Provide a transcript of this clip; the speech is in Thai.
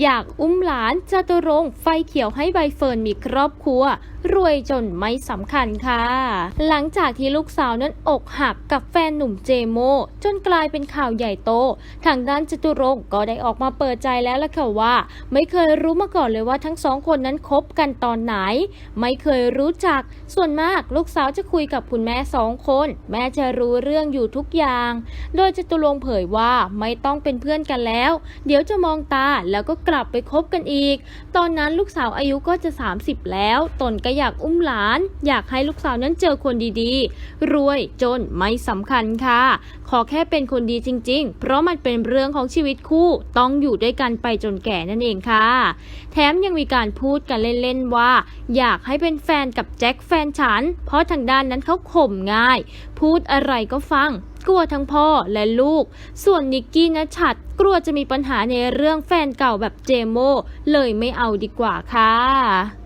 อยากอุ้มหลานจตุรงค์ไฟเขียวให้ใบเฟิร์นมีครอบครัว รวยจนไม่สำคัญค่ะ หลังจากที่ลูกสาวนั้นอกหักกับแฟนหนุ่มเจโม จนกลายเป็นข่าวใหญ่โต ทางด้านจตุรงค์ก็ได้ออกมาเปิดใจแล้วล่ะค่ะว่า ไม่เคยรู้มาก่อนเลยว่าทั้งสองคนนั้นคบกันตอนไหน ไม่เคยรู้จัก ส่วนมากลูกสาวจะคุยกับคุณแม่สองคน แม่จะรู้เรื่องอยู่ทุกอย่าง โดยจตุรงค์เผยว่าไม่ต้องเป็นเพื่อนกันแล้ว เดี๋ยวจะมองตาแล้วก็กลับไปคบกันอีก ตอนนั้นลูกสาวอายุก็จะ 30 แล้ว ตนก็อยากอุ้มหลาน อยากให้ลูกสาวนั้นเจอคนดีๆ รวยจนไม่สำคัญค่ะ ขอแค่เป็นคนดีจริง ๆ เพราะมันเป็นเรื่องของชีวิตคู่ต้องอยู่ด้วยกันไปจนแก่นั่นเองค่ะ แถมยังมีการพูดกันเล่นๆว่า อยากให้เป็นแฟนกับแจ็คแฟนฉัน เพราะทางด้านนั้นเขาข่มง่าย พูดอะไรก็ฟัง กลัวทั้งพ่อและลูก ส่วนนิกกี้นะชัดกลัวจะมีปัญหาในเรื่องแฟนเก่าแบบเจโมเลยไม่เอาดีกว่าค่ะ